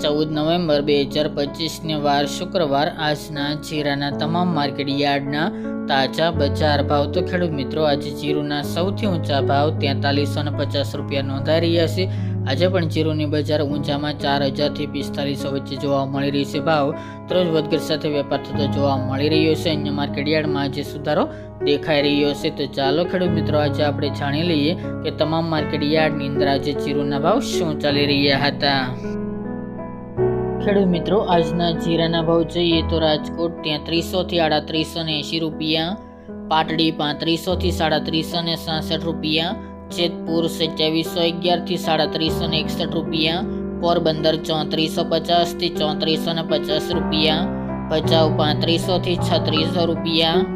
ચૌદ નવેમ્બર બે હજાર પચીસને વાર શુક્રવાર આજના જીરાના તમામ માર્કેટ યાર્ડના તાજા બજાર ભાવ તો ખેડૂત મિત્રો આજે જીરુના સૌથી ઊંચા ભાવ તેતાલીસો ને પચાસ રૂપિયા નોંધાઈ રહ્યા છે. આજે પણ જીરુની બજાર ઊંચામાં ચાર હજારથી પિસ્તાલીસો વચ્ચે જોવા મળી રહી છે. ભાવ ત્રણ વધઘટ સાથે વેપાર થતો જોવા મળી રહ્યો છે. અન્ય માર્કેટ યાર્ડમાં આજે સુધારો દેખાઈ રહ્યો છે. તો ચાલો ખેડૂત મિત્રો, આજે આપણે જાણી લઈએ કે તમામ માર્કેટ યાર્ડની અંદર આજે જીરુના ભાવ શું ચાલી રહ્યા હતા. ખેડૂત મિત્રો, આજના જીરાના ભાવ જોઈએ તો રાજકોટ તેત્રીસો થી આડત્રીસો ને એંશી રૂપિયા, પાટડી પાંત્રીસો થી સાડત્રીસો ને સાસઠ રૂપિયા, જેતપુર સત્યાવીસો અગિયારથી સાડત્રીસો ને એકસઠ રૂપિયા, પોરબંદર ચોત્રીસો પચાસથી ચોત્રીસો ને પચાસ રૂપિયા, ભચાઉ પાંત્રીસો થી છત્રીસો રૂપિયા,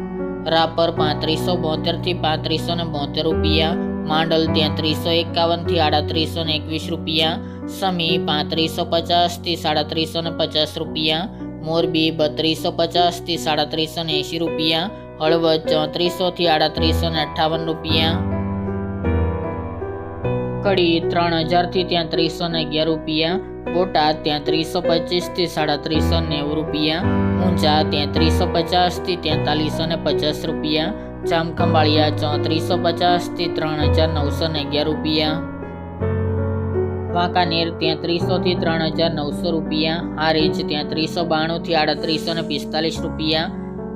રાપર પાંત્રીસો બોતેરથી પાંત્રીસો ને બોતેર રૂપિયા માંડલ ત્યાં એકાવનથી આડત્રીસો ને એકવીસ રૂપિયા સમી પાંત્રીસો પચાસથી સાડત્રીસો ને પચાસ રૂપિયા, મોરબી બત્રીસો પચાસથી સાડત્રીસો ને એંશી રૂપિયા, હળવદ ચોત્રીસો થી આડત્રીસો ને અઠ્ઠાવન રૂપિયા. કડી ત્રણ હજારથી ત્રીસો ને અગિયાર રૂપિયા, બોટાદ તેત્રીસો પચીસથી સાડત્રીસો નેવું રૂપિયા, ઊંઝા તેત્રીસો પચાસથી તેતાલીસો ને પચાસ રૂપિયા જામખંભાળિયા ચોત્રીસો પચાસથી ત્રણ હજાર નવસો ને અગિયાર રૂપિયા. વાંકાનેર તેત્રીસોથી ત્રણ હજાર નવસો રૂપિયા. હારીજ તેત્રીસો બાણુંથી આડત્રીસો ને પિસ્તાલીસ રૂપિયા.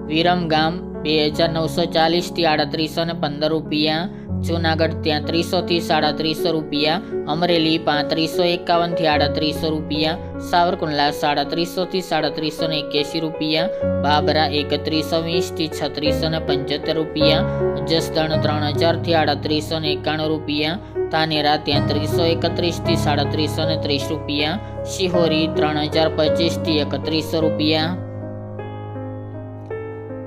વિરમગામ બે હજાર નવસો ચાલીસથી આડત્રીસો ને પંદર રૂપિયા, જૂનાગઢ જુનાગઢ સાડા સાડત્રીસો રૂપિયા, અમરેલી પાંત્રીસો એકાવનથી આડત્રીસો રૂપિયા, સાવરકુંડલા સાડત્રીસોથી સાડત્રીસો ને એક્યાસી રૂપિયા, બાબરા એકત્રીસો વીસથી છત્રીસો ને પંચોતેર રૂપિયા, જસદણ ત્રણ હજારથી આડત્રીસો ને એકાણું રૂપિયા તાનેરા તેત્રીસો એકત્રીસથી સાડત્રીસો ને ત્રીસ રૂપિયા, શિહોરી ત્રણ હજાર પચીસથી એકત્રીસો રૂપિયા.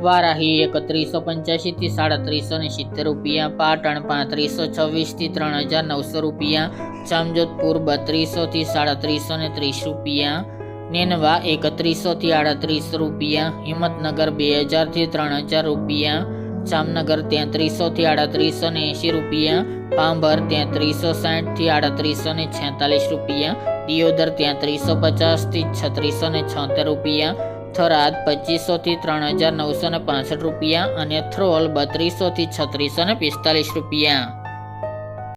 વારાહી એકત્રીસો પંચ્યાસીથી સાડત્રીસો ને સિત્તેર રૂપિયા, પાટણ પાંત્રીસો છવ્વીસથી ત્રણ હજાર નવસો રૂપિયા, જામજોધપુર બત્રીસોથી સાડત્રીસો ને ત્રીસ રૂપિયા, નેનવા એકત્રીસોથી આડત્રીસ રૂપિયા, હિંમતનગર બે હજારથી ત્રણ હજાર રૂપિયા, જામનગર તેત્રીસોથી આડત્રીસો ને એંશી રૂપિયા, પાંભર તેત્રીસો સાઠથી આડત્રીસો ને છેતાલીસ રૂપિયા, દિયોદર તેત્રીસો પચાસથી છત્રીસો ને છોતેર રૂપિયા થરાદ પચીસોથી ત્રણ હજાર નવસો ને રૂપિયા અને થ્રોલ બત્રીસોથી છત્રીસો ને પિસ્તાલીસ રૂપિયા.